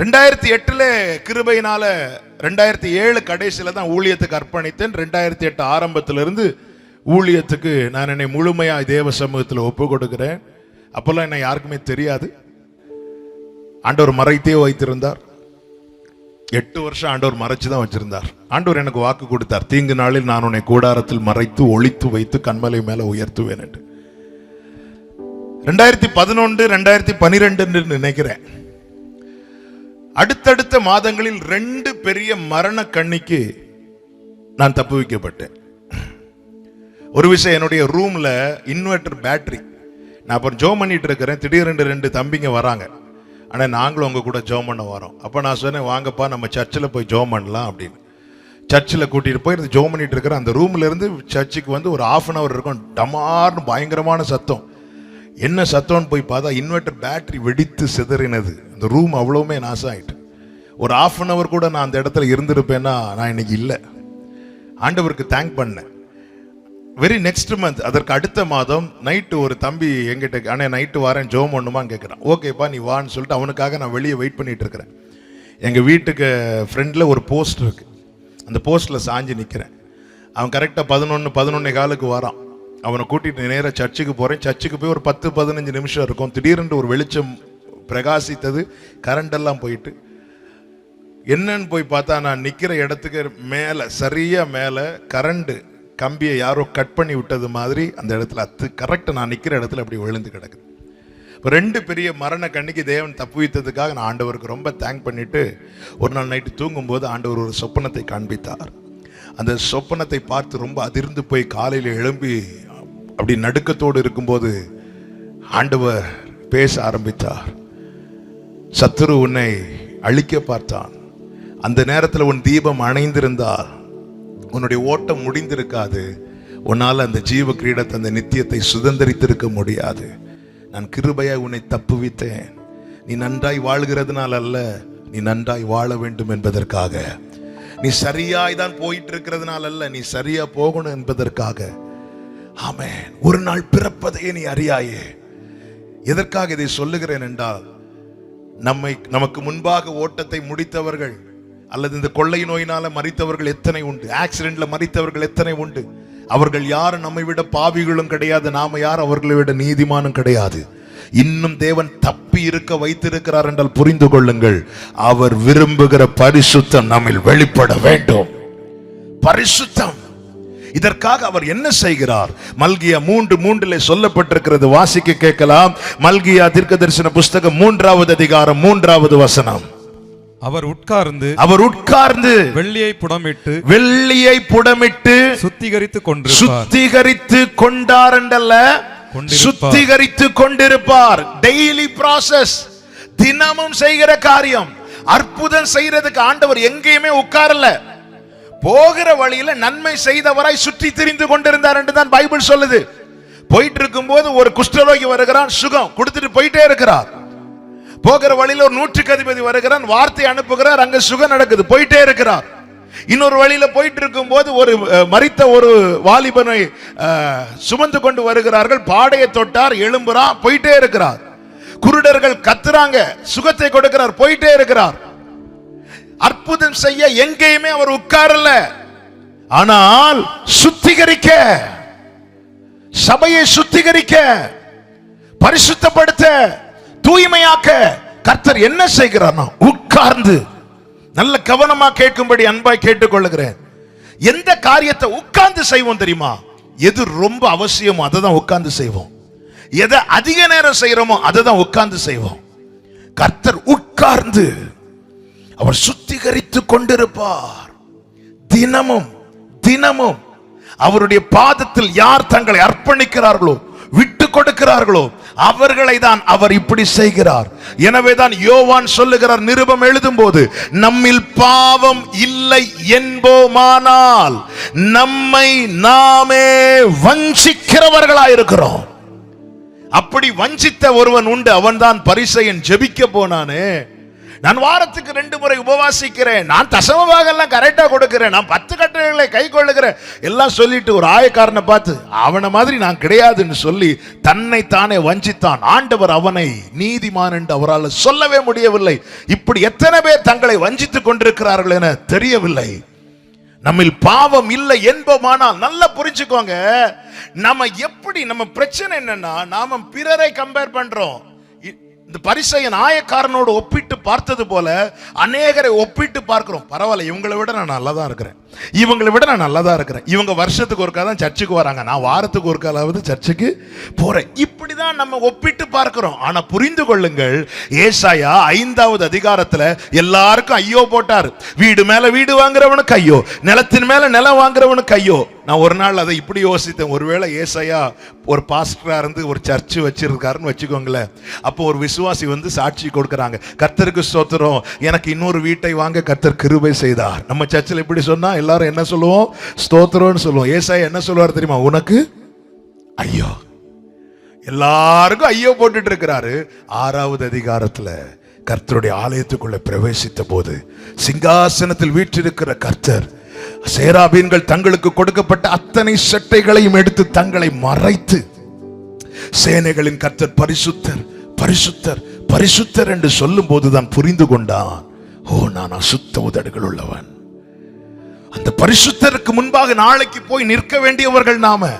ரெண்டாயிரத்தி எட்டுல கிருபையினால ரெண்டாயிரத்தி ஏழு கடைசியில தான் ஊழியத்துக்கு அர்ப்பணித்தேன். ரெண்டாயிரத்தி எட்டு ஆரம்பத்திலிருந்து ஊழியத்துக்கு நான் என்னை முழுமையா தேவ சமூகத்தில் ஒப்பு கொடுக்கிறேன். அப்பெல்லாம் என்னை யாருக்குமே தெரியாது. ஆண்டவர் மறைத்தே வைத்திருந்தார். எட்டு வருஷம் ஆண்டவர் மறைச்சு தான் வச்சிருந்தார். ஆண்டவர் எனக்கு வாக்கு கொடுத்தார். தீங்கு நாளில் நான் உன்னை கூடாரத்தில் மறைத்து ஒழித்து வைத்து கண்மலை மேல உயர்த்துவேன் என்று. ரெண்டாயிரத்தி பதினொன்று ரெண்டாயிரத்தி பனிரெண்டு நினைக்கிறேன். அடுத்தடுத்த மாதங்களில் ரெண்டு பெரிய மரண கண்ணிக்கு நான் தப்பு வைக்கப்பட்டேன். ஒரு விஷயம் என்னுடைய ரூம்ல இன்வெர்டர் பேட்டரி. நான் அப்புறம் ஜோம் பண்ணிட்டு இருக்கிறேன். திடீரென்று ரெண்டு தம்பிங்க வராங்க. ஆனால் நாங்களும் உங்கள் கூட ஜோம் பண்ண வரோம். அப்போ நான் சொன்னேன் வாங்கப்பா நம்ம சர்ச்சில் போய் ஜோம் பண்ணலாம் அப்படின்னு. சர்ச்சில் கூட்டிகிட்டு போய் ஜோம் பண்ணிட்டு இருக்கிறேன் அந்த ரூம்ல இருந்து சர்ச்சுக்கு வந்து ஒரு ஆஃப் அன் அவர் இருக்கும். டமார்னு பயங்கரமான சத்தம். என்ன சத்தம்னு போய் பார்த்தா இன்வெர்டர் பேட்டரி வெடித்து சிதறினது. அந்த ரூம் அவ்வளோவுமே நாசம் ஆயிட்டு ஒரு ஆஃப் அன் அவர் கூட நான் அந்த இடத்துல இருந்திருப்பேன்னா நான் இன்னைக்கு இல்லை. ஆண்டவருக்கு தேங்க் பண்ணேன். வெரி நெக்ஸ்ட் மந்த் அதற்கு அடுத்த மாதம் நைட்டு ஒரு தம்பி எங்கிட்ட அண்ணே நைட்டு வரேன் ஜோம் ஒன்றுமான்னு கேட்குறான் ஓகேப்பா நீ வான்னு சொல்லிட்டு அவனுக்காக நான் வெளியே வெயிட் பண்ணிகிட்டு இருக்கிறேன். எங்கள் வீட்டுக்கு ஃப்ரெண்டில் ஒரு போஸ்ட் இருக்குது அந்த போஸ்ட்டில் சாஞ்சு நிற்கிறேன் அவன் கரெக்டாக பதினொன்று பதினொன்னே காலுக்கு வரான். அவனை கூட்டிட்டு நேராக சர்ச்சுக்கு போகிறேன் சர்ச்சுக்கு போய் ஒரு பத்து பதினஞ்சு நிமிஷம் இருக்கும். திடீரென்று ஒரு வெளிச்சம் பிரகாசித்தது. கரண்ட் எல்லாம் போயிட்டு. என்னன்னு போய் பார்த்தா நான் நிற்கிற இடத்துக்கு மேலே சரியாக மேலே கரண்ட்டு கம்பியை யாரோ கட் பண்ணி விட்டது மாதிரி அந்த இடத்துல அத்து கரெக்டாக நான் நிற்கிற இடத்துல அப்படி விழுந்து கிடக்குது. இப்போ ரெண்டு பெரிய மரண கண்ணிக்கு தேவன் தப்பு வைத்ததுக்காக நான் ஆண்டவருக்கு ரொம்ப தேங்க் பண்ணிவிட்டு ஒரு நாள் நைட்டு தூங்கும்போது ஆண்டவர் ஒரு சொப்பனத்தை காண்பித்தார். அந்த சொப்பனத்தை பார்த்து ரொம்ப அதிர்ந்து போய் காலையில் எழும்பி அப்படி நடுக்கத்தோடு இருக்கும்போது ஆண்டவர் பேச ஆரம்பித்தார். சத்துரு உன்னை அழிக்க பார்த்தான். அந்த நேரத்தில் உன் தீபம் அணைந்திருந்தால் உன்னுடைய ஓட்டம் முடிந்திருக்காது. உன்னால் அந்த ஜீவ கிரீடத்தை அந்த நித்தியத்தை சுதந்திரித்திருக்க முடியாது. நான் கிருபையாக உன்னை தப்புவித்தேன். நீ நன்றாய் வாழ்கிறதுனால அல்ல நீ நன்றாய் வாழ வேண்டும் என்பதற்காக. நீ சரியாய் தான் போயிட்டு இருக்கிறதுனால அல்ல நீ சரியா போகணும் என்பதற்காக. ஆமென். ஒரு நாள் பிறப்பதையே நீ அறியாயே. எதற்காக இதை சொல்லுகிறேன் என்றால் நம்மை நமக்கு முன்பாக ஓட்டத்தை முடித்தவர்கள் அல்லது இந்த கொள்ளை நோயினால மறித்தவர்கள் எத்தனை உண்டு ஆக்சிடென்ட்ல மறித்தவர்கள் எத்தனை உண்டு. அவர்கள் யாரும் நம்மை விட பாவிகளும் கிடையாது நாம யார் அவர்களை விட நீதிமானும் கிடையாது. இன்னும் தேவன் தப்பி இருக்க வைத்திருக்கிறார் என்றால் புரிந்து கொள்ளுங்கள் அவர் விரும்புகிற பரிசுத்தம் நம்மில் வெளிப்பட வேண்டும். பரிசுத்தம்! இதற்காக அவர் என்ன செய்கிறார்? மல்கியா மூன்று மூன்றிலே சொல்லப்பட்டிருக்கிறது. வாசிக்க கேட்கலாம். மல்கியா தீர்க்க தரிசன புஸ்தகம் மூன்றாவது அதிகாரம் மூன்றாவது வசனம். அவர் உட்கார்ந்து அவர் உட்கார்ந்து வெள்ளியை புடமிட்டு வெள்ளியை புடமிட்டு சுத்திகரித்து கொண்டிருப்பார். சுத்திகரித்து கொண்டார் என்றல்ல. சுத்திகரித்து கொண்டிருப்பார். டெய்லி ப்ராசஸ் தினமும் செய்கிற காரியம். அற்புதம் செய்யறதுக்கு ஆண்டவர் எங்கேயுமே உட்காரல. போகிற வழியில நன்மை செய்தவராய் சுற்றி திரிந்து கொண்டிருந்தார் என்று தான் பைபிள் சொல்லுது. போயிட்டு இருக்கும்போது ஒரு குஷ்டரோகி வருகிறான் சுகம் கொடுத்துட்டு போயிட்டே இருக்கிறார். போகிற வழியில ஒரு நூற்றுக்கு அதிபதி வருகிறான் வார்த்தை அனுப்புகிறார் அங்க சுகம் நடக்குது போயிட்டே இருக்கிறார். இன்னொரு வழியில போயிட்டு இருக்கும்போது ஒரு மறித்த ஒரு வாலிபனை சுமந்து கொண்டு வருகிறார்கள் பாடையை தொட்டார் எழும்புறான் போயிட்டே இருக்கிறார். குருடர்கள் கத்துறாங்க சுகத்தை கொடுக்கிறார் போயிட்டே இருக்கிறார். அற்புதம் செய்ய எங்கேயுமே அவர் உட்காரல. ஆனால் சுத்திகரிக்க சபையை சுத்திகரிக்க பரிசுத்தப்படுத்த தூய்மையாக்க கர்த்தர் என்ன செய்கிறார்னா உட்கார்ந்து நல்ல கவனமா கேட்கும்படி அன்பாய் கேட்டுக்கொள்ளுகிறேன். எந்த காரியத்தை உட்கார்ந்து செய்வோம் தெரியுமா? எது ரொம்ப அவசியமோ அதை தான் உட்கார்ந்து செய்வோம். எதை அதிக நேரம் செய்யறோமோ அதை தான் உட்கார்ந்து செய்வோம். கர்த்தர் உட்கார்ந்து அவர் சுத்திகரித்து கொண்டிருப்பார். தினமும் தினமும் அவருடைய பாதத்தில் யார் தங்களை அர்ப்பணிக்கிறார்களோ விட்டு கொடுக்கிறார்களோ அவர்களை தான் அவர் இப்படி செய்கிறார். எனவே தான் யோவான் சொல்லுகிறார் நிருபம் எழுதும் போது நம்மில் பாவம் இல்லை என்போமானால் நம்மை நாமே வஞ்சிக்கிறவர்களாயிருக்கிறோம். அப்படி வஞ்சித்த ஒருவன் உண்டு அவன்தான் பரிசையன் ஜெபிக்க போனானே. நான் வாரத்துக்கு ரெண்டு முறை உபவாசிக்கிறேன். நான் தசமமாக எல்லாம் கரெக்டாக கொடுக்கிறேன். நான் பத்து கட்டளைகளை கை கொள்ளுகிறேன். எல்லாம் சொல்லிட்டு ஒரு ஆயக்காரனை பார்த்து அவனை மாதிரி நான் கிடையாதுன்னு சொல்லி தன்னை தானே வஞ்சித்தான். ஆண்டவர் அவனை நீதிமான் என்று அவரால் சொல்லவே முடியவில்லை. இப்படி எத்தனை பேர் தங்களை வஞ்சித்துக் கொண்டிருக்கிறார்கள் என தெரியவில்லை. நம்மில் பாவம் இல்லை என்போமானால் நல்லா புரிஞ்சுக்கோங்க. நம்ம எப்படி நம்ம பிரச்சனை என்னன்னா நாம பிறரை கம்பேர் பண்றோம். இந்த பரிசைய நாயக்காரனோடு ஒப்பிட்டு பார்த்தது போல அநேகரை ஒப்பிட்டு பார்க்கிறோம். பரவாயில்ல இவங்களை விட நான் நல்லா தான் இருக்கிறேன். இவங்களை விட நான் நல்லா தான் இருக்கிறேன். இவங்க வருஷத்துக்கு ஒருக்கா தான் சர்ச்சுக்கு வராங்க. நான் வாரத்துக்கு ஒருக்காலாவது சர்ச்சுக்கு போறேன். இப்படிதான் நம்ம ஒப்பிட்டு பார்க்கிறோம். ஆனா புரிந்து கொள்ளுங்கள் ஏசாயா ஐந்தாவது அதிகாரத்துல எல்லாருக்கும் ஐயோ போட்டார். வீடு மேல வீடு வாங்குறவனுக்கு ஐயோ நிலத்தின் மேல நிலம் வாங்குறவனுக்கு ஐயோ. நான் ஒரு நாள் அதை இப்படி யோசித்தேன். ஒருவேளை ஏசாயா ஒரு பாஸ்டராக இருந்து ஒரு சர்ச்சு வச்சிருக்காருன்னு வச்சுக்கோங்களேன். அப்போ ஒரு விசுவாசி வந்து சாட்சி கொடுக்குறாங்க. கர்த்தருக்கு ஸ்தோத்திரம். எனக்கு இன்னொரு வீட்டை வாங்க கர்த்தர் கிருபை செய்தார். நம்ம சர்ச்சில் இப்படி சொன்னால் எல்லாரும் என்ன சொல்லுவோம்? ஸ்தோத்திரம்னு சொல்லுவோம். ஏசாயா என்ன சொல்லுவார் தெரியுமா? உனக்கு ஐயோ. எல்லாருக்கும் ஐயோ போட்டுட்டு இருக்கிறாரு. ஆறாவது அதிகாரத்தில் கர்த்தருடைய ஆலயத்துக்குள்ளே பிரவேசித்த போது சிங்காசனத்தில் வீற்றிருக்கிற கர்த்தர் சேராபீன்கள் தங்களுக்கு கொடுக்கப்பட்ட அத்தனை சட்டைகளையும் எடுத்து தங்களை மறைத்து சேனைகளின் கர்த்தர் பரிசுத்தர் பரிசுத்தர் பரிசுத்தர் என்று சொல்லும் போதுதான் புரிந்து கொண்டான். ஓ நான் அசுத்த உதடுகள் உள்ளவன். அந்த பரிசுத்தருக்கு முன்பாக நாளைக்கு போய் நிற்க வேண்டியவர்கள் நாம.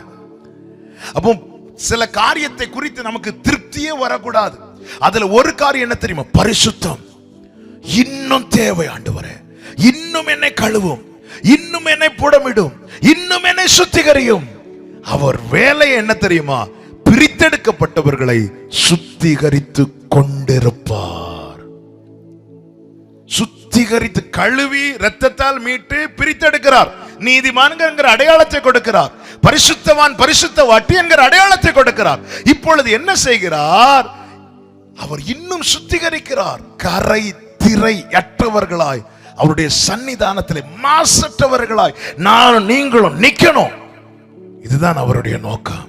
அப்போ சில காரியத்தை குறித்து நமக்கு திருப்தியே வரக்கூடாது. அதுல ஒரு காரியம் என்ன தெரியுமா? பரிசுத்தம். இன்னும் தேவை ஆண்டு வர இன்னும் என்னை கழுவும். இன்னும் என்னை புடமிடும் இன்னும் என்னை சுத்திகரியும். அவர் வேலை என்ன தெரியுமா? பிரித்தெடுக்கப்பட்டவர்களை சுத்திகரித்து கொண்டிருப்பார். சுத்திகரித்து கழுவி ரத்தத்தால் மீட்டு பிரித்தெடுக்கிறார். நீதிமான்கிற அடையாளத்தை கொடுக்கிறார். பரிசுத்தவான் பரிசுத்த வாட்டி என்கிற அடையாளத்தை கொடுக்கிறார். இப்பொழுது என்ன செய்கிறார்? அவர் இன்னும் சுத்திகரிக்கிறார். கரை திரை அற்றவர்களாய் அவருடைய சன்னிதானத்தில் மாசற்றவர்களாய் நானும் நீங்களும் நிற்கணும் இதுதான் அவருடைய நோக்கம்.